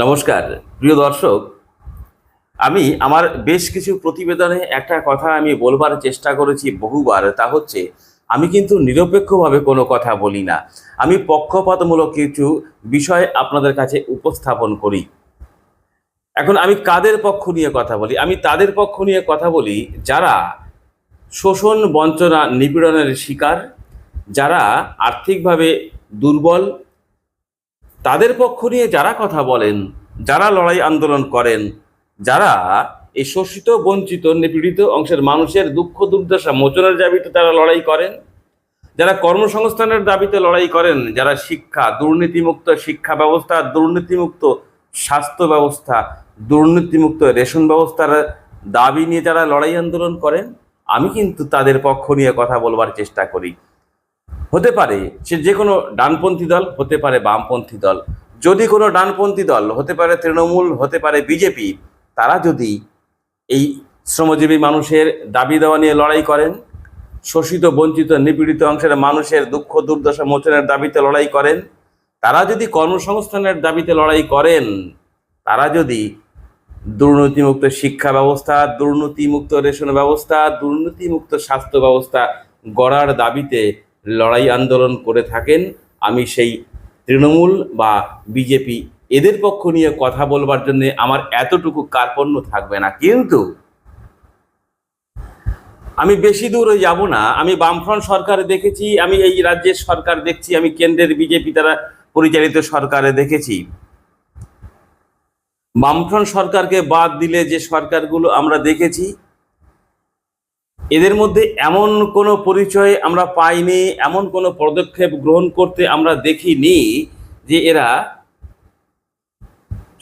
নমস্কার, প্রিয় দর্শক, আমি আমার বেশ কিছু প্রতিবেদনে একটা কথা আমি বলবার চেষ্টা করেছি বহুবার, তা হচ্ছে আমি কিন্তু নিরপেক্ষভাবে কোনো কথা বলি না। আমি পক্ষপাতমূলক কিছু বিষয় আপনাদের কাছে উপস্থাপন করি। এখন আমি কাদের পক্ষ নিয়ে কথা বলি? আমি তাদের পক্ষ নিয়ে কথা বলি যারা শোষণ বঞ্চনা নিপীড়নের শিকার, যারা আর্থিকভাবে দুর্বল তাদের পক্ষ নিয়ে যারা কথা বলেন, যারা লড়াই আন্দোলন করেন, যারা এই শোষিত, বঞ্চিত, নিপীড়িত অংশের মানুষের দুঃখ, দুর্দশা মোচনের দাবিতে তারা লড়াই করেন, যারা কর্মসংস্থানের দাবিতে লড়াই করেন, যারা শিক্ষা, দুর্নীতিমুক্ত শিক্ষা ব্যবস্থা, দুর্নীতিমুক্ত স্বাস্থ্য ব্যবস্থা, দুর্নীতিমুক্ত রেশন ব্যবস্থার দাবি নিয়ে যারা লড়াই আন্দোলন করেন, আমি কিন্তু তাদের পক্ষ নিয়ে কথা বলবার চেষ্টা করি। হতে পারে, সে যে কোনো ডানপন্থী দল হতে পারে বামপন্থী দল। যদি কোনো ডানপন্থী দল হতে পারে তৃণমূল, হতে পারে বিজেপি, তারা যদি এই শ্রমজীবী মানুষের দাবি দেওয়া নিয়ে লড়াই করেন, শোষিত, বঞ্চিত, নিপীড়িত অংশের মানুষের দুঃখ, দুর্দশা মোচনের দাবিতে লড়াই করেন, তারা যদি কর্মসংস্থানের দাবিতে লড়াই করেন, তারা যদি দুর্নীতিমুক্ত শিক্ষা ব্যবস্থা, দুর্নীতিমুক্ত রেশন ব্যবস্থা, দুর্নীতিমুক্ত স্বাস্থ্য ব্যবস্থা গড়ার দাবিতে লড়াই আন্দোলন করে থাকেন। আমি সেই তৃণমূল বা বিজেপি এদের পক্ষ নিয়ে কথা বলবার জন্য আমার এতটুকু কার্পণ্য থাকবে না। কিন্তু আমি বেশি দূরে যাব না। আমি বামফ্রন্ট সরকার দেখেছি, আমি এই রাজ্যের সরকার দেখছি, আমি কেন্দ্রের বিজেপি দ্বারা পরিচালিত সরকারে দেখেছি। বামফ্রন্ট সরকারকে বাদ দিলে যে সরকারগুলো আমরা দেখেছি এদের মধ্যে এমন কোনো পরিচয় আমরা পাইনি, এমন কোনো পদক্ষেপ গ্রহণ করতে আমরা দেখিনি যে এরা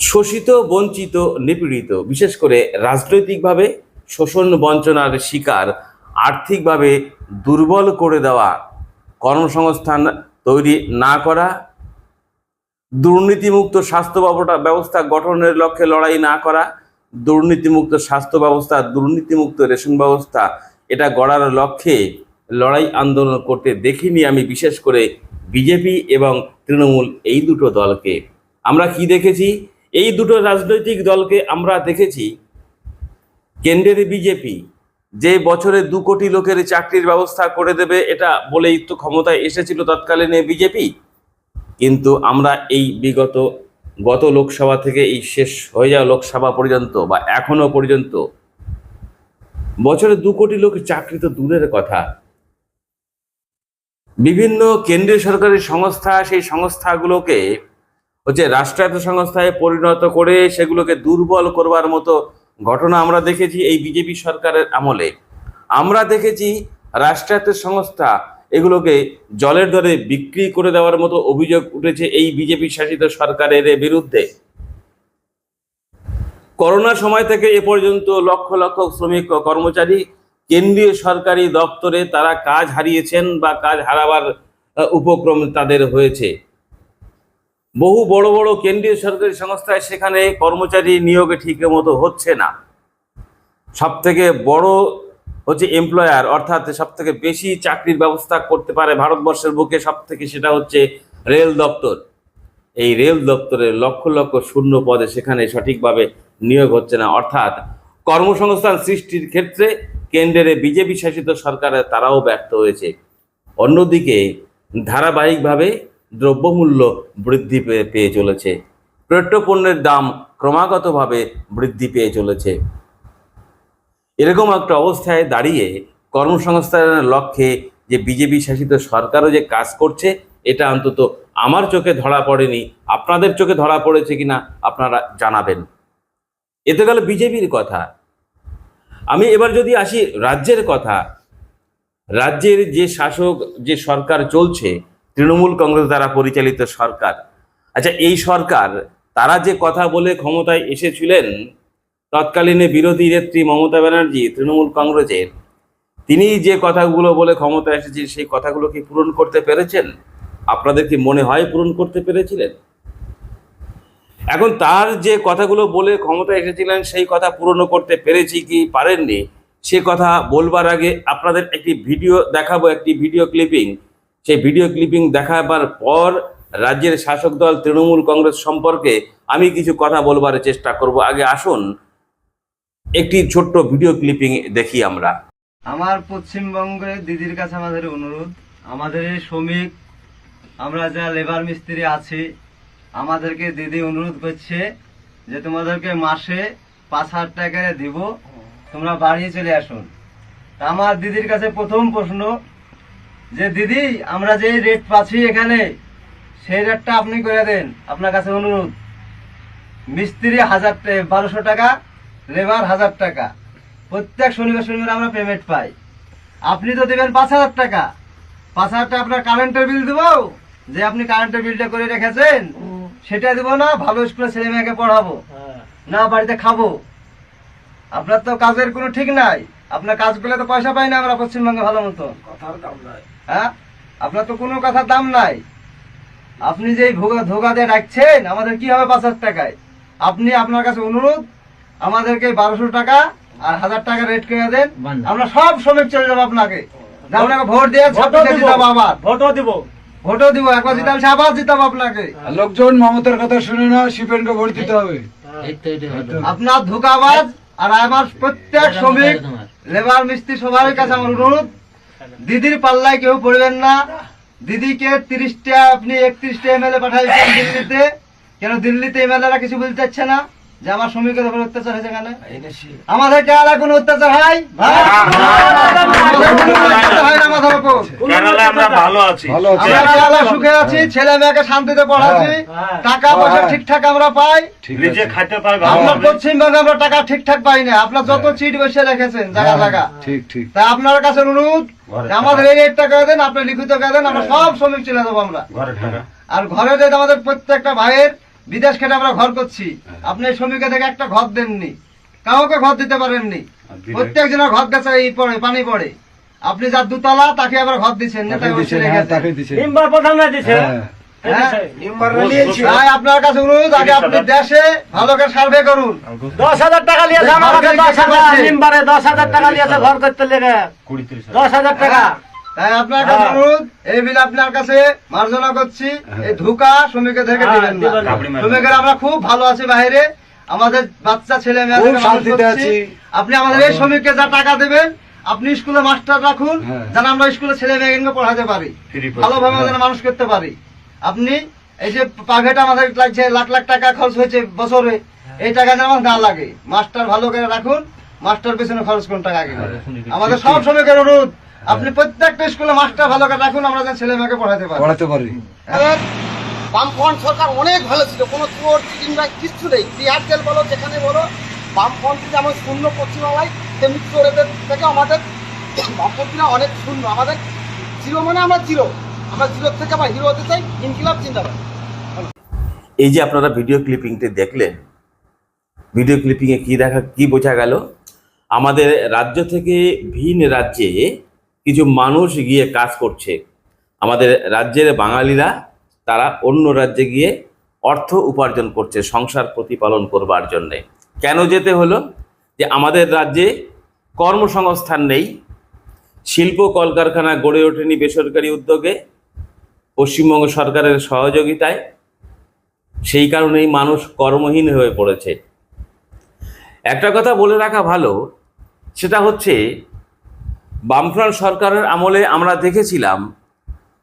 শোষিত, বঞ্চিত, নিপীড়িত, বিশেষ করে রাজনৈতিকভাবে শোষণ বঞ্চনার শিকার, আর্থিকভাবে দুর্বল করে দেওয়া, কর্মসংস্থান তৈরি না করা, দুর্নীতিমুক্ত স্বাস্থ্য ব্যবস্থা গঠনের লক্ষ্যে লড়াই না করা, দুর্নীতিমুক্ত স্বাস্থ্য ব্যবস্থা, দুর্নীতিমুক্ত রেশন ব্যবস্থা এটা গড়ার লক্ষ্যে লড়াই আন্দোলন করতে দেখিনি আমি, বিশেষ করে বিজেপি এবং তৃণমূল এই দুটো দলকে। আমরা কি দেখেছি? এই দুটো রাজনৈতিক দলকে আমরা দেখেছি কেন্দ্রের বিজেপি, যে বছরে দু কোটি লোকের চাকরির ব্যবস্থা করে দেবে, এটা বলেই তো ক্ষমতায় এসেছিল তৎকালীন বিজেপি। কিন্তু আমরা এই বিগত, গত লোকসভা থেকে এই শেষ হয়ে যাওয়া লোকসভা পর্যন্ত বা এখনও পর্যন্ত বছরে দু কোটি লোক চাকরি তো দূরের কথা। বিভিন্ন কেন্দ্রীয় সরকারি সংস্থা সেই সংস্থাগুলোকে হচ্ছে রাষ্ট্রায়ত্ত সংস্থায় পরিণত করে সেগুলোকে দুর্বল করবার মতো ঘটনা আমরা দেখেছি এই বিজেপি সরকারের আমলে। আমরা দেখেছি রাষ্ট্রায়ত্ত সংস্থা এগুলোকে জলের দরে বিক্রি করে দেওয়ার মতো অভিযোগ উঠেছে এই বিজেপি শাসিত সরকারের বিরুদ্ধে। করোনা সময় থেকে এ পর্যন্ত লক্ষ লক্ষ শ্রমিক কর্মচারী কেন্দ্রীয় সরকারি দপ্তরে তারা কাজ হারিয়েছেন বা কাজ হারাবার উপক্রম তাদের হয়েছে। বহু বড় বড় কেন্দ্রীয় সরকারি সংস্থায় সেখানে কর্মচারী নিয়োগে ঠিক মতো হচ্ছে না। সব থেকে বড় হচ্ছে এমপ্লয়ার অর্থাৎ সব থেকে বেশি চাকরির ব্যবস্থা করতে পারে ভারতবর্ষের বুকে সব থেকে সেটা হচ্ছে রেল দপ্তর। এই রেল দপ্তরে লক্ষ লক্ষ শূন্য পদে সেখানে সঠিকভাবে নিয়োগ হচ্ছে না। অর্থাৎ কর্মসংস্থান সৃষ্টির ক্ষেত্রে কেন্দ্রের বিজেপি শাসিত সরকারের তারাও ব্যর্থ হয়েছে। অন্যদিকে ধারাবাহিকভাবে দ্রব্যমূল্য বৃদ্ধি পেয়ে পেয়ে চলেছে। পেট্রোপণ্যের দাম ক্রমাগতভাবে বৃদ্ধি পেয়ে চলেছে। এরকম একটা অবস্থায় দাঁড়িয়ে কর্মসংস্থানের লক্ষ্যে যে বিজেপি শাসিত সরকারও যে কাজ করছে, এটা অন্তত আমার চোখে ধরা পড়েনি। আপনাদের চোখে ধরা পড়েছে কিনা আপনারা জানাবেন। এতে গেল বিজেপির কথা। আমি এবার যদি আসি রাজ্যের কথা, রাজ্যের যে শাসক, যে সরকার চলছে, তৃণমূল কংগ্রেস দ্বারা পরিচালিত সরকার আচ্ছা এই সরকার, তারা যে কথা বলে ক্ষমতায় এসেছিলেন, তৎকালীনে বিরোধী নেত্রী মমতা ব্যানার্জি, তৃণমূল কংগ্রেসের, তিনি যে কথাগুলো বলে ক্ষমতা এসেছেন, সেই কথাগুলো কি পূরণ করতে পেরেছেন? আপনাদের কি মনে হয় পূরণ করতে পেরেছিলেন? এখন তার যে কথাগুলো বলে ক্ষমতা এসেছিলেন, সেই কথা পূরণ করতে পেরেছি কি পারেননি, সে কথা বলবার আগে আপনাদের একটি ভিডিও দেখাবো, একটি ভিডিও ক্লিপিং। সেই ভিডিও ক্লিপিং দেখাবার পর রাজ্যের শাসক দল তৃণমূল কংগ্রেস সম্পর্কে আমি কিছু কথা বলবার চেষ্টা করব। আগে আসুন, একটি ছোট্ট ভিডিও ক্লিপিং দেখি আমরা। আমার পশ্চিমবঙ্গের দিদির কাছে আমাদের অনুরোধ, আমাদের শ্রমিক, আমরা যা লেবার মিস্ত্রি আছি আমাদেরকে দিদি অনুরোধ করছে যে তোমাদেরকে মাসে পাঁচ হাজার টাকা দিব। তোমরা বাড়ি চলে আসুন। আমার দিদির কাছে প্রথম প্রশ্ন যে, দিদি, আমরা যে রেট পাচ্ছি এখানে, সেই রেটটা আপনি করে দেন। আপনার কাছে অনুরোধ। মিস্ত্রি হাজার বারোশো টাকা লেবার হাজার টাকা। প্রত্যেক শনিবার শনিবার আমরা পেমেন্ট পাই। আপনি তো দেবেন পাঁচ হাজার টাকা। পাঁচ হাজার টাকা আপনার কারেন্টের বিল দেবো? যে আপনি কারেন্টের বিলটা করে রেখেছেন সেটা দেবো না ভালো স্কুলে ছেলে মেয়েকে পড়াবো। না বাড়িতে খাব। আপনার তো কাজের কোনো ঠিক নাই। আপনার কাজ করলে তো পয়সা পাই না আমরা পশ্চিমবঙ্গে ভালো মতো। হ্যাঁ? আপনার তো কোনো কথার দাম নাই। আপনি যে ভোগা ধোকা দিয়ে রাখছেন আমাদের কি হবে পাঁচ হাজার টাকায়? আপনি আপনার কাছে অনুরোধ আমাদেরকে বারোশো টাকা আর হাজার টাকা রেট করে দেন। আমরা সব শ্রমিক চলে যাব আপনাকে। আপনাকে ভোট দিয়ে আবার ভোটও দিব। ভোটও দিব একবার জিতাম সে আবার জিতাবো আপনাকে। লোকজন মমতার কথা শুনে না শিপেনকে ভোট দিতে হবে। আপনার ধোকাবাজ আর আমার প্রত্যেক শ্রমিক লেবার মিস্ত্রি সবার কাছে আমার অনুরোধ দিদির পাল্লায় কেউ পড়বেন না। দিদিকে তিরিশটা আপনি একত্রিশটা এমএলএ পাঠাইছেন দিল্লিতে। কেন দিল্লিতে এমএলএরা কিছু বলতে চাচ্ছে না? যে আমার শ্রমিকের উপর অত্যাচার হয়েছে কেন আমাদের কেরালা কোনো অত্যাচার হয় হয় সুখে আছি ছেলে মেয়েকে শান্তিতে পড়াচ্ছি হ্যাঁ। টাকা পয়সা হ্যাঁ। ঠিকঠাক আমরা পাই পশ্চিমবঙ্গে আমরা টাকা ঠিকঠাক পাই না আপনার যত চিট বসে রেখেছেন জায়গা জায়গা ঠিক ঠিক তাই আপনার কাছে অনুরোধ আমাদের এই রেটটা করে দেন আপনি লিখিত করে দেন আমরা সব শ্রমিক চলে যাব আমরা আর ঘরে যে আমাদের প্রত্যেকটা ভাইয়ের বিদেশ খেটে আমরা ঘর করছি। আপনি এই শ্রমিকে থেকে একটা ঘর দেননি। কাউকে ঘর দিতে পারেননি। প্রত্যেক জনের ঘর গেছে এই পড়ে পানি পড়ে। আপনি যার দুতলা তাকে আবার ঘর দিচ্ছেন। হ্যাঁ হ্যাঁ। হ্যাঁ? আপনার কাছে অনুরোধ আগে আপনি দেশে ভালো করে সার্ভে করুন। দশ হাজার টাকা লিয়েছে আমার কাছে দশ হাজার দশ হাজার টাকা লিয়েছে ঘর করতে লেগে। দশ হাজার টাকা। তাই আপনার কাছে হ্যাঁ। অনুরোধ এই বিল আপনার কাছে মার্জনা করছি। এই ধোকা শ্রমিকের থেকে হ্যাঁ, দিবেন না। শ্রমিকের আমরা খুব ভালো আছি বাইরে। আমাদের বাচ্চা ছেলে। আপনি আমাদের এই শ্রমিককে যা টাকা দেবেন আপনি স্কুলে মাস্টার রাখুন হ্যাঁ। যেন আমরা স্কুলে ছেলে মেয়েকে পড়াতে পারি। ভালোভাবে হ্যাঁ। যেন মানুষ করতে পারি। আপনি এই যে প্রাইভেট আমাদের লাগছে লাখ লাখ টাকা খরচ হয়েছে বছরে এই টাকা যেন আমার না লাগে। মাস্টার ভালো করে রাখুন মাস্টার পেছনে খরচ করুন টাকা আমাদের সব শ্রমিকের অনুরোধ। আপনি প্রত্যেকটা স্কুলে মাস্টার ভালো করে রাখুন আমরা যেন ছেলে মেয়েকে পড়াতে পারি। পড়াতে পারি। বামফ্রন্ট সরকার অনেক ভালো ছিল কোনো চোর চিন্তা কিচ্ছু নেই। বিহার জেল বলো যেখানে বলো বামফ্রন্ট যেমন শূন্য পশ্চিমবাংলায় তেমনি চোরেদের থেকে আমাদের বামপন্থীরা অনেক শূন্য আমাদের জিরো মানে আমরা জিরো আমরা জিরোর থেকে আমরা হিরো হতে চাই ইনকিলাব চিন্তাধারা এই যে আপনারা ভিডিও ক্লিপিংটি দেখলেন ভিডিও ক্লিপিংয়ে কি দেখা কি বোঝা গেল? আমাদের রাজ্য থেকে ভিন রাজ্যে কিছু মানুষ গিয়ে কাজ করছে। আমাদের রাজ্যের বাঙালিরা, তারা অন্য রাজ্যে গিয়ে অর্থ উপার্জন করছে, সংসার প্রতিপালন করবার জন্যে। কেন যেতে হলো? যে আমাদের রাজ্যে কর্মসংস্থান নেই। শিল্প কলকারখানা গড়ে ওঠেনি বেসরকারি উদ্যোগে। পশ্চিমবঙ্গ সরকারের সহযোগিতায়। সেই কারণেই মানুষ কর্মহীন হয়ে পড়েছে। একটা কথা বলে রাখা ভালো, সেটা হচ্ছে বামফ্রন্ট সরকারের আমলে আমরা দেখেছিলাম,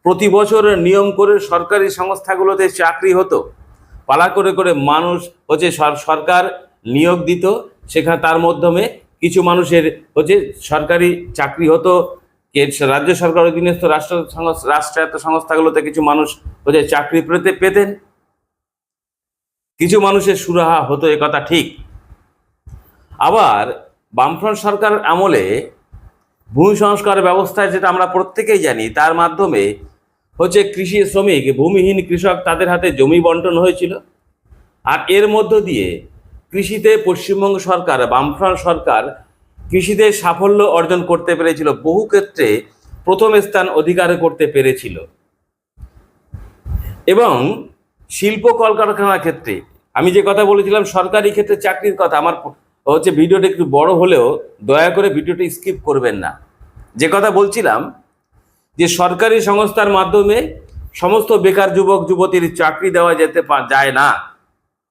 প্রতি বছর নিয়ম করে সরকারি সংস্থাগুলোতে চাকরি হতো। পালা করে করে মানুষ হচ্ছে সরকার নিয়োগ দিত, সেখানে তার মাধ্যমে কিছু মানুষের হচ্ছে সরকারি চাকরি হতো। রাজ্য সরকার অধীনস্থ রাষ্ট্র রাষ্ট্রায়ত্ত সংস্থাগুলোতে কিছু মানুষ হচ্ছে চাকরি পেতে, পেতেন। কিছু মানুষের সুরাহা হতো কথা ঠিক। আবার বামফ্রন্ট সরকার আমলে ভূমি সংস্কার ব্যবস্থায় যেটা আমরা প্রত্যেকেই জানি, তার মাধ্যমে হচ্ছে কৃষি শ্রমিক, ভূমিহীন কৃষক তাদের হাতে জমি বন্টন হয়েছিল। আর এর মধ্য দিয়ে কৃষিতে পশ্চিমবঙ্গ সরকার, বামফ্রন্ট সরকার কৃষিতে সাফল্য অর্জন করতে পেরেছিল। বহু ক্ষেত্রে প্রথম স্থান অধিকার করতে পেরেছিল। এবং শিল্প কলকারখানার ক্ষেত্রে, আমি যে কথা বলেছিলাম, সরকারি ক্ষেত্রে চাকরির কথা, আমার হচ্ছে ভিডিওটা একটু বড় হলেও দয়া করে ভিডিওটা স্কিপ করবেন না। যে কথা বলছিলাম, যে সরকারি সংস্থার মাধ্যমে সমস্ত বেকার যুবক, যুবতীর চাকরি দেওয়া যেতে যায় না।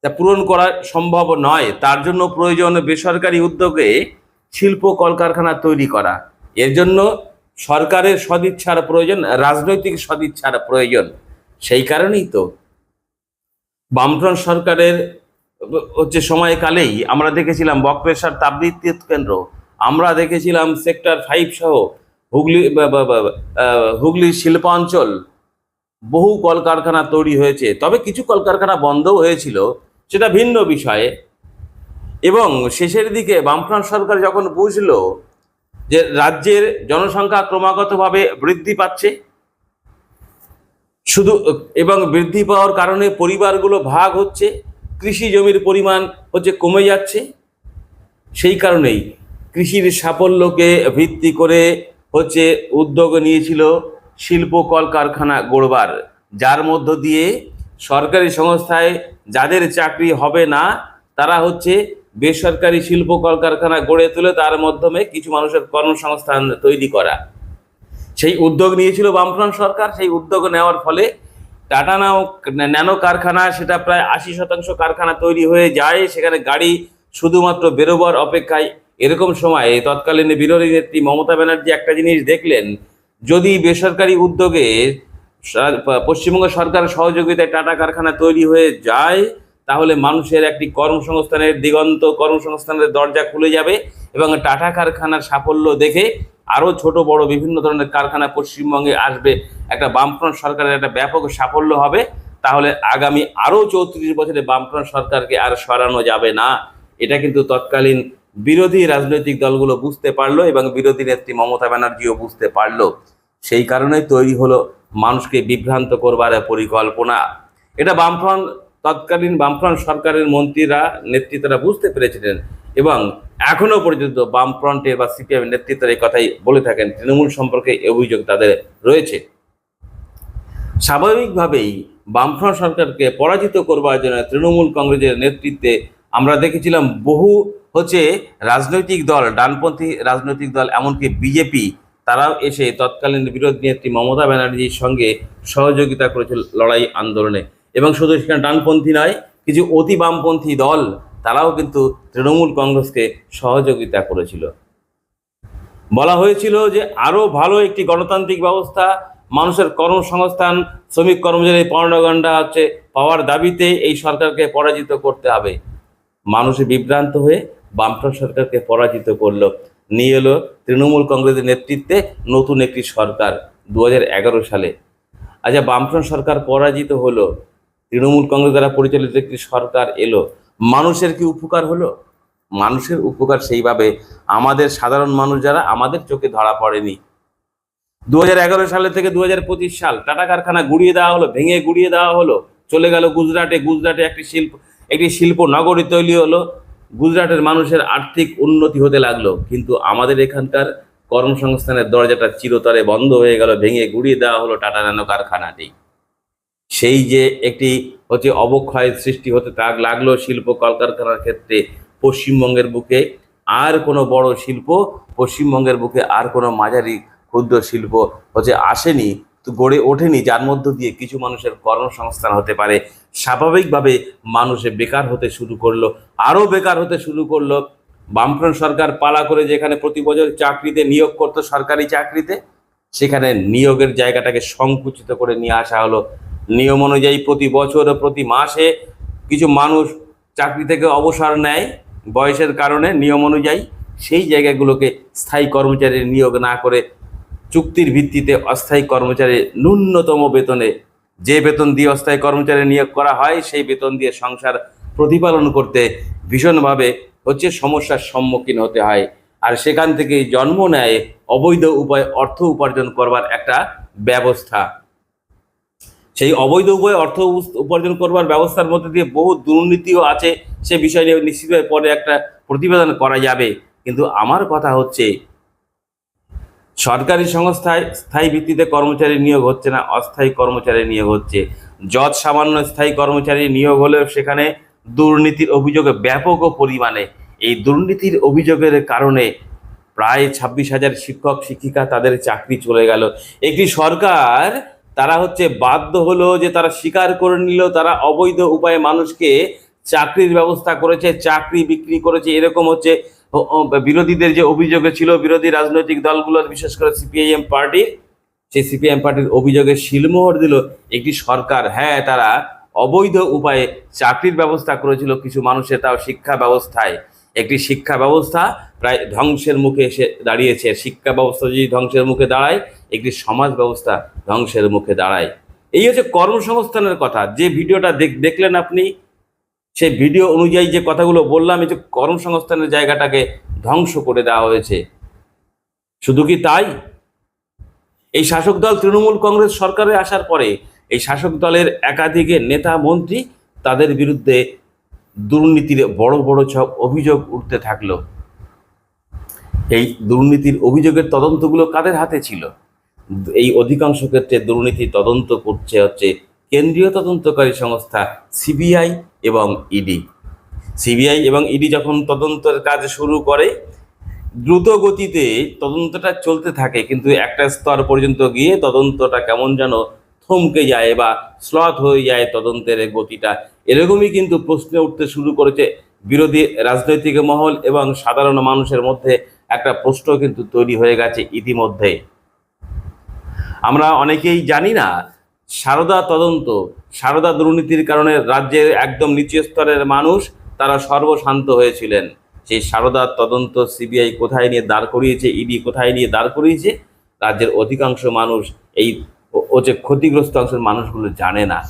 তা পূরণ করা সম্ভব নয়। তার জন্য প্রয়োজন বেসরকারি উদ্যোগে শিল্প কলকারখানা তৈরি করা। এর জন্য সরকারের সদিচ্ছার প্রয়োজন, রাজনৈতিক সদিচ্ছার প্রয়োজন। সেই কারণেই তো বামফ্রন্ট সরকারের হচ্ছে সময়কালেই আমরা দেখেছিলাম বক্রেশ্বর তাপবিদ্যুৎ কেন্দ্র, আমরা দেখেছিলাম সেক্টর ফাইভ সহ হুগলি হুগলির শিল্পাঞ্চল, বহু কলকারখানা তৈরি হয়েছে। তবে কিছু কলকারখানা বন্ধও হয়েছিল, সেটা ভিন্ন বিষয়ে। এবং শেষের দিকে বামফ্রন্ট সরকার যখন বুঝলো যে রাজ্যের জনসংখ্যা ক্রমাগতভাবে বৃদ্ধি পাচ্ছে, শুধু, এবং বৃদ্ধি পাওয়ার কারণে পরিবারগুলো ভাগ হচ্ছে কৃষি জমির পরিমাণ হচ্ছে কমে যাচ্ছে। সেই কারণেই কৃষির সাফল্যকে ভিত্তি করে হচ্ছে উদ্যোগ নিয়েছিল শিল্প কলকারখানা গড়বার। যার মধ্য দিয়ে সরকারি সংস্থায় যাদের চাকরি হবে না, তারা হচ্ছে বেসরকারি শিল্প কলকারখানা গড়ে তুলে তার মাধ্যমে কিছু মানুষের কর্মসংস্থান তৈরি করা। সেই উদ্যোগ নিয়েছিল বামফ্রন্ট সরকার, সেই উদ্যোগ নেওয়ার ফলে টাটা নাও, ন্যানো কারখানা, সেটা প্রায় আশি শতাংশ কারখানা তৈরি হয়ে যায়, সেখানে গাড়ি শুধুমাত্র বেরোবার অপেক্ষায় এরকম সময়ে তৎকালীন বিরোধী নেত্রী মমতা ব্যানার্জি একটা জিনিস দেখলেন, যদি বেসরকারি উদ্যোগে পশ্চিমবঙ্গ সরকারের সহযোগিতায় টাটা কারখানা তৈরি হয়ে যায়, তাহলে মানুষের একটি কর্মসংস্থানের দিগন্ত কর্মসংস্থানের দরজা খুলে যাবে এবং টাটা কারখানার সাফল্য দেখে আরও ছোট, বড় বিভিন্ন ধরনের কারখানা পশ্চিমবঙ্গে আসবে। একটা বামফ্রন্ট সরকারের একটা ব্যাপক সাফল্য হবে। তাহলে আগামী আরও চৌত্রিশ বছরে বামফ্রন্ট সরকারকে আর সরানো যাবে না। এটা কিন্তু তৎকালীন বিরোধী রাজনৈতিক দলগুলো বুঝতে পারল এবং বিরোধী নেত্রী মমতা ব্যানার্জিও বুঝতে পারল। সেই কারণে তৈরি হলো মানুষকে বিভ্রান্ত করবার পরিকল্পনা। এটা বামফ্রন্ট, তৎকালীন বামফ্রন্ট সরকারের মন্ত্রীরা নেতৃত্বরা বুঝতে পেরেছিলেন এবং এখনও পর্যন্ত বামফ্রন্টের বা সিপিএম নেতৃত্বের এই কথাই বলে থাকেন। তৃণমূল সম্পর্কে অভিযোগ তাদের রয়েছে। স্বাভাবিকভাবেই বামফ্রন্ট সরকারকে পরাজিত করবার জন্য তৃণমূল কংগ্রেসের নেতৃত্বে আমরা দেখেছিলাম বহু হচ্ছে রাজনৈতিক দল, ডানপন্থী রাজনৈতিক দল, এমনকি বিজেপি, তারাও এসে তৎকালীন বিরোধী নেত্রী মমতা ব্যানার্জির সঙ্গে সহযোগিতা করেছিল লড়াই আন্দোলনে। এবং শুধু সেখানে ডানপন্থী নয়, কিছু অতি বামপন্থী দল তারাও কিন্তু তৃণমূল কংগ্রেসকে সহযোগিতা করেছিল। বলা হয়েছিল যে আরও ভালো একটি গণতান্ত্রিক ব্যবস্থা, মানুষের কর্মসংস্থান, শ্রমিক কর্মচারী পর্ণগণ্ডা হচ্ছে পাওয়ার দাবিতে এই সরকারকে পরাজিত করতে হবে। মানুষ বিভ্রান্ত হয়ে বামফ্রন্ট সরকারকে পরাজিত করল। নিয়ে এলো তৃণমূল কংগ্রেসের নেতৃত্বে নতুন একটি সরকার দু হাজার এগারো সালে। আচ্ছা বামফ্রন্ট সরকার পরাজিত হলো, তৃণমূল কংগ্রেস দ্বারা পরিচালিত একটি সরকার এলো। মানুষের কি উপকার হলো? মানুষের উপকার সেইভাবে আমাদের সাধারণ মানুষ যারা, আমাদের চোখে ধরা পড়েনি। দু সালে থেকে দু হাজার পঁচিশ সাল টাটা কারখানা গুড়িয়ে দেওয়া হলো, ভেঙে গুড়িয়ে দেওয়া হলো, চলে গেল গুজরাটে। গুজরাটে একটি শিল্প একটি শিল্প নগরী তৈরি হলো। গুজরাটের মানুষের আর্থিক উন্নতি হতে লাগল, কিন্তু আমাদের এখানকার কর্মসংস্থানের দরজাটা চিরতরে বন্ধ হয়ে গেল, ভেঙে গুড়িয়ে দেওয়া হলো টাটা ন্যানো কারখানাটি। সেই যে একটি হচ্ছে অবক্ষয়ের সৃষ্টি হতে তাক লাগল শিল্প কলকারখানার ক্ষেত্রে পশ্চিমবঙ্গের বুকে। আর কোনো বড় শিল্প, পশ্চিমবঙ্গের বুকে আর কোনো মাঝারি ক্ষুদ্র শিল্প হচ্ছে আসেনি, তো গড়ে ওঠেনি, যার মধ্য দিয়ে কিছু মানুষের কর্মসংস্থান হতে পারে। স্বাভাবিকভাবে মানুষে বেকার হতে শুরু করল, আরও বেকার হতে শুরু করল। বামফ্রন্ট সরকার পালা করে যেখানে প্রতি বছর চাকরিতে নিয়োগ করতো সরকারি চাকরিতে, সেখানে নিয়োগের জায়গাটাকে সংকুচিত করে নিয়ে আসা হলো নিয়ম অনুযায়ী প্রতি বছর, প্রতি মাসে কিছু মানুষ চাকরি থেকে অবসর নেয়। বয়সের কারণে নিয়ম অনুযায়ী সেই জায়গাগুলোকে স্থায়ী কর্মচারী নিয়োগ না করে চুক্তির ভিত্তিতে অস্থায়ী কর্মচারী ন্যূনতম বেতনে যে বেতন দিয়ে অস্থায়ী কর্মচারী নিয়োগ করা হয়, সেই বেতন দিয়ে সংসার প্রতিপালন করতে ভীষণভাবে হচ্ছে সমস্যার সম্মুখীন হতে হয়। আর সেখান থেকেই জন্ম নেয় অবৈধ উপায়, অর্থ উপার্জন করবার একটা ব্যবস্থা। সেই অবৈধ উপায়ে অর্থ উপার্জন করবার ব্যবস্থার মধ্যে দিয়ে বহু দুর্নীতিও আছে, সে বিষয় নিয়ে নিশ্চিতভাবে পরে একটা প্রতিবেদন করা যাবে। কিন্তু আমার কথা হচ্ছে, সরকারি সংস্থায় স্থায়ী ভিত্তিতে কর্মচারী নিয়োগ হচ্ছে না, অস্থায়ী কর্মচারী নিয়োগ হচ্ছে। যৎ সামান্য স্থায়ী কর্মচারী নিয়োগ হলেও সেখানে দুর্নীতির অভিযোগ ব্যাপক পরিমাণে। এই দুর্নীতির অভিযোগের কারণে প্রায় ছাব্বিশ হাজার শিক্ষক, শিক্ষিকা তাদের চাকরি চলে গেল। একটি সরকার তারা হচ্ছে বাধ্য হলো যে তারা স্বীকার করে নিল, তারা অবৈধ উপায়ে মানুষকে চাকরির ব্যবস্থা করেছে, চাকরি বিক্রি করেছে। এরকম হচ্ছে বিরোধীদের যে অভিযোগে ছিল, বিরোধী রাজনৈতিক দলগুলোর বিশেষ করে সিপিআইএম পার্টি, সেই সিপিআইএম পার্টির অভিযোগে শিলমোহর দিল একটি সরকার। হ্যাঁ তারা অবৈধ উপায়ে চাকরির ব্যবস্থা করেছিল কিছু মানুষের, তাও শিক্ষা ব্যবস্থায়। একটি শিক্ষা ব্যবস্থা প্রায় ধ্বংসের মুখে এসে দাঁড়িয়েছে। শিক্ষা ব্যবস্থা যদি ধ্বংসের মুখে দাঁড়ায়, একটি সমাজ ব্যবস্থা ধ্বংসের মুখে দাঁড়ায়। এই হচ্ছে কর্মসংস্থানের কথা। যে ভিডিওটা দেখ- দেখলেন আপনি, সেই ভিডিও অনুযায়ী যে কথাগুলো বললাম, এই যে কর্মসংস্থানের জায়গাটাকে ধ্বংস করে দেওয়া হয়েছে। শুধু কি তাই? এই শাসক দল তৃণমূল কংগ্রেস সরকারে আসার পরে, এই শাসক দলের একাধিক নেতা মন্ত্রী তাদের বিরুদ্ধে দুর্নীতির বড় বড় সব অভিযোগ উঠতে থাকল। এই দুর্নীতির অভিযোগের তদন্তগুলো কাদের হাতে ছিল? এই অধিকাংশ ক্ষেত্রে দুর্নীতি তদন্ত করছে হচ্ছে কেন্দ্রীয় তদন্তকারী সংস্থা সিবিআই এবং ইডি। সিবিআই এবং ইডি যখন তদন্তের কাজ শুরু করে, দ্রুত গতিতে তদন্তটা চলতে থাকে, কিন্তু একটা স্তর পর্যন্ত গিয়ে তদন্তটা কেমন যেন থমকে যায় বা স্লথ হয়ে যায় তদন্তের গতিটা। এরকমই কিন্তু প্রশ্ন উঠতে শুরু করেছে বিরোধী রাজনৈতিক মহল এবং সাধারণ মানুষের মধ্যে একটা প্রশ্ন কিন্তু তৈরি হয়ে গেছে ইতিমধ্যে। আমরা অনেকেই জানি না, সারদা তদন্ত, সারদা দুর্নীতির কারণে রাজ্যের একদম নিচু স্তরের মানুষ তারা সর্বশান্ত হয়েছিলেন। সেই সারদা তদন্ত সিবিআই কোথায় নিয়ে দাঁড় করিয়েছে, ইডি কোথায় নিয়ে দাঁড় করিয়েছে, রাজ্যের অধিকাংশ মানুষ এই ও- যে ক্ষতিগ্রস্ত অংশের মানুষগুলো জানে না।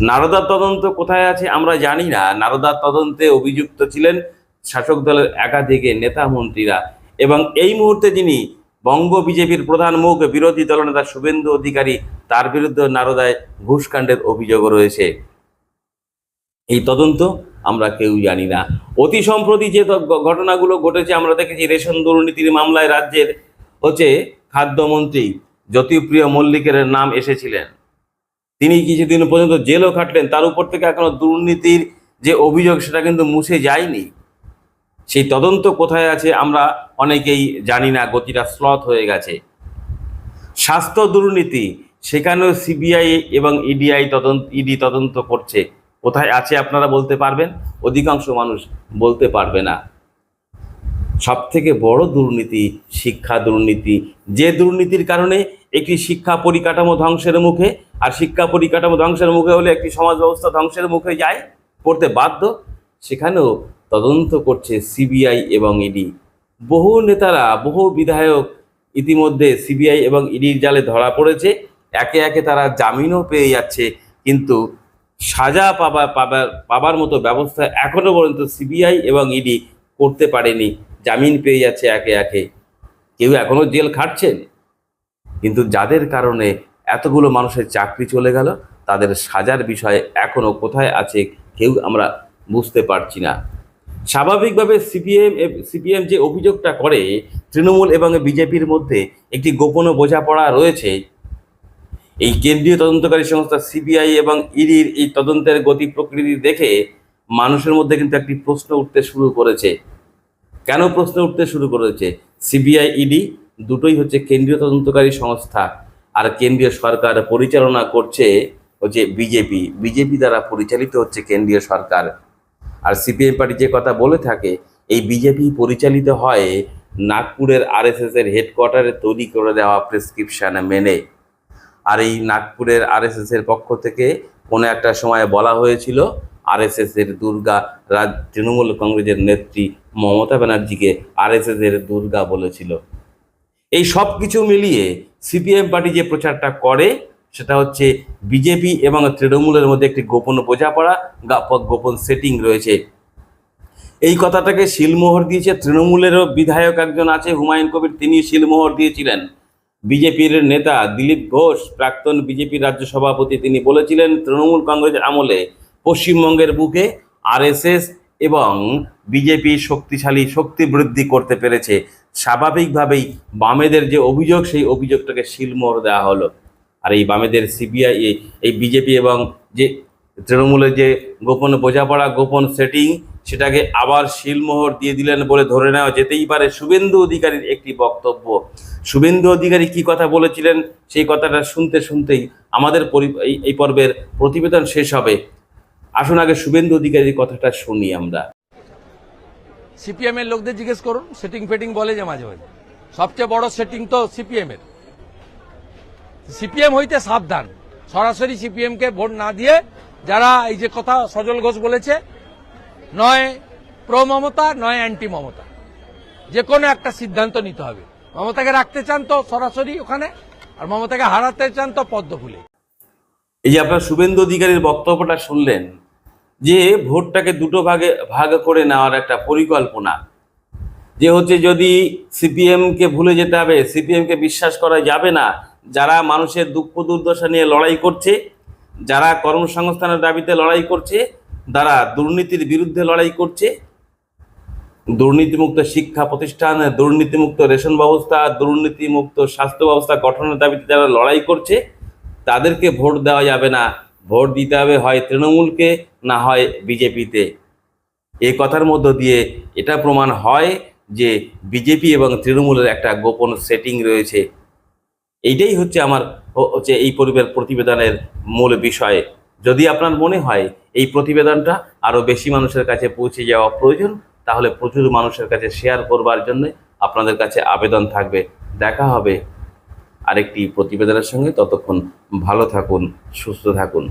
নারদার তদন্ত কোথায় আছে আমরা জানি না। নারদার তদন্তে অভিযুক্ত ছিলেন শাসক দলের একাধিক নেতা মন্ত্রীরা এবং এই মুহূর্তে যিনি বঙ্গ বিজেপির প্রধান মুখ বিরোধী দলনেতা শুভেন্দু অধিকারী, তার বিরুদ্ধে নারদায় ঘুষকাণ্ডের অভিযোগ রয়েছে। এই তদন্ত আমরা কেউ জানি না। অতি সম্প্রতি যে ঘটনাগুলো ঘটেছে আমরা দেখেছি রেশন দুর্নীতির মামলায় রাজ্যের হচ্ছে খাদ্যমন্ত্রী জ্যোতিপ্রিয় মল্লিকের নাম এসেছিলেন। তিনি কিছুদিন পর্যন্ত জেলও খাটলেন, তার উপর থেকে এখনও দুর্নীতির যে অভিযোগ সেটা কিন্তু মুছে যায়নি। সেই তদন্ত কোথায় আছে আমরা অনেকেই জানি না, গতিটা স্লথ হয়ে গেছে। স্বাস্থ্য দুর্নীতি, সেখানেও সিবিআই এবং ইডিআই তদন্ত, ইডি তদন্ত করছে। কোথায় আছে আপনারা বলতে পারবেন? অধিকাংশ মানুষ বলতে পারবে না। সব থেকে বড় দুর্নীতি শিক্ষা দুর্নীতি। যে দুর্নীতির কারণে একটি শিক্ষা পরিকাঠামো ধ্বংসের মুখে আর শিক্ষা পরিকাঠামো ধ্বংসের মুখে হলে একটি সমাজ ব্যবস্থা ধ্বংসের মুখে যায়, পড়তে বাধ্য। সেখানেও তদন্ত করছে সিবিআই এবং ইডি। বহু নেতারা, বহু বিধায়ক ইতিমধ্যে সিবিআই এবং ইডির জালে ধরা পড়েছে। একে একে তারা জামিনও পেয়ে যাচ্ছে, কিন্তু সাজা পাবা, পাবার পাবার মতো ব্যবস্থা এখনও পর্যন্ত সিবিআই এবং ইডি করতে পারেনি। জামিন পেয়ে যাচ্ছে একে একে। কেউ এখনও জেল খাটছেন? কিন্তু যাদের কারণে এতগুলো মানুষের চাকরি চলে গেল, তাদের সাজার বিষয়ে এখনও কোথায় আছে কেউ আমরা বুঝতে পারছি না। স্বাভাবিকভাবে সিপিএম সিপিএম যে অভিযোগটা করে, তৃণমূল এবং বিজেপির মধ্যে একটি গোপন বোঝাপড়া রয়েছে। এই কেন্দ্রীয় তদন্তকারী সংস্থা সিবিআই এবং ইডির এই তদন্তের গতি প্রকৃতি দেখে মানুষের মধ্যে কিন্তু একটি প্রশ্ন উঠতে শুরু করেছে। কেন প্রশ্ন উঠতে শুরু করেছে? সিবিআই, ইডি দুটোই হচ্ছে কেন্দ্রীয় তদন্তকারী সংস্থা আর কেন্দ্রীয় সরকার পরিচালনা করছে হচ্ছে বিজেপি। বিজেপি দ্বারা পরিচালিত হচ্ছে কেন্দ্রীয় সরকার। আর সিপিএম পার্টি যে কথা বলে থাকে, এই বিজেপি পরিচালিত হয় নাগপুরের আরএসএস এর হেডকোয়ার্টারে তৈরি করে দেওয়া প্রেসক্রিপশন মেনে। আর এই নাগপুরের আরএসএস এর পক্ষ থেকে কোনো একটা সময় বলা হয়েছিল আরএসএস এর দুর্গা, রাজ, তৃণমূল কংগ্রেসের নেত্রী মমতা ব্যানার্জিকে আরএসএস এর দুর্গা বলেছিল। এই সব কিছু মিলিয়ে সিপিএম পার্টি যে প্রচারটা করে, সেটা হচ্ছে বিজেপি এবং তৃণমূলের মধ্যে একটি গোপন বোঝাপড়া গোপন সেটিং রয়েছে। এই কথাটাকে শিলমোহর দিয়েছে তৃণমূলেরও বিধায়ক একজন আছে, হুমায়ুন কবির, তিনি শিলমোহর দিয়েছিলেন। বিজেপির নেতা দিলীপ ঘোষ, প্রাক্তন বিজেপির রাজ্য সভাপতি তিনি বলেছিলেন, তৃণমূল কংগ্রেসের আমলে পশ্চিমবঙ্গের বুকে আরএসএস এবং বিজেপি শক্তিশালী শক্তি বৃদ্ধি করতে পেরেছে। স্বাভাবিকভাবেই বামেদের যে অভিযোগ, সেই অভিযোগটাকে শিলমোহর দেওয়া হলো। আর এই বামেদের সিবিআই, এই বিজেপি এবং যে তৃণমূলের যে গোপন বোঝাপড়া, গোপন সেটিং, সেটাকে আবার শিলমোহর দিয়ে দিলেন বলে ধরে নেওয়া যেতেই পারে। শুভেন্দু অধিকারীর একটি বক্তব্য। শুভেন্দু অধিকারী কি কথা বলেছিলেন? সেই কথাটা শুনতে শুনতেই আমাদের এই পর্বের প্রতিবেদন শেষ হবে। আসুন আগে শুভেন্দু অধিকারীর কথাটা শুনি আমরা। সিপিএম এর লোকদের জিজ্ঞেস করুন সেটিং ফেটিং বলে যে মাঝে মাঝে। সবচেয়ে বড় সেটিং তো সিপিএম এর সিপিএম হইতে সাবধান। সরাসরি সিপিএম কে ভোট না দিয়ে যারা এই যে কথা সজল ঘোষ বলেছে নয় প্রো মমতা নয় অ্যান্টি মমতা। যে কোনো একটা সিদ্ধান্ত নিতে হবে। মমতাকে রাখতে চান তো সরাসরি ওখানে আর মমতাকে হারাতে চান তো পদ্ম ফুলে এই যে আপনার শুভেন্দু অধিকারীর বক্তব্যটা শুনলেন যে ভোটটাকে দুটো ভাগে, ভাগ করে নেওয়ার একটা পরিকল্পনা। যে হচ্ছে যদি সিপিএমকে ভুলে যেতে হবে, সিপিএমকে বিশ্বাস করা যাবে না, যারা মানুষের দুঃখ দুর্দশা নিয়ে লড়াই করছে, যারা কর্মসংস্থানের দাবিতে লড়াই করছে তারা দুর্নীতির বিরুদ্ধে লড়াই করছে, দুর্নীতিমুক্ত শিক্ষা প্রতিষ্ঠান, দুর্নীতিমুক্ত রেশন ব্যবস্থা, দুর্নীতিমুক্ত স্বাস্থ্য ব্যবস্থা গঠনের দাবিতে যারা লড়াই করছে, তাদেরকে ভোট দেওয়া যাবে না। ভোট দিতে হবে হয় তৃণমূলকে না হয় বিজেপিতে। এই কথার মধ্য দিয়ে এটা প্রমাণ হয় যে বিজেপি এবং তৃণমূলের একটা গোপন সেটিং রয়েছে। এইটাই হচ্ছে আমার হচ্ছে এই পরিবার প্রতিবেদনের মূল বিষয়। যদি আপনার মনে হয় এই প্রতিবেদনটা আরও বেশি মানুষের কাছে পৌঁছে যাওয়া প্রয়োজন, তাহলে প্রচুর মানুষের কাছে শেয়ার করবার জন্য আপনাদের কাছে আবেদন থাকবে। দেখা হবে আরেকটি প্রতিবেদনের সঙ্গে। ততক্ষণ ভালো থাকুন, সুস্থ থাকুন।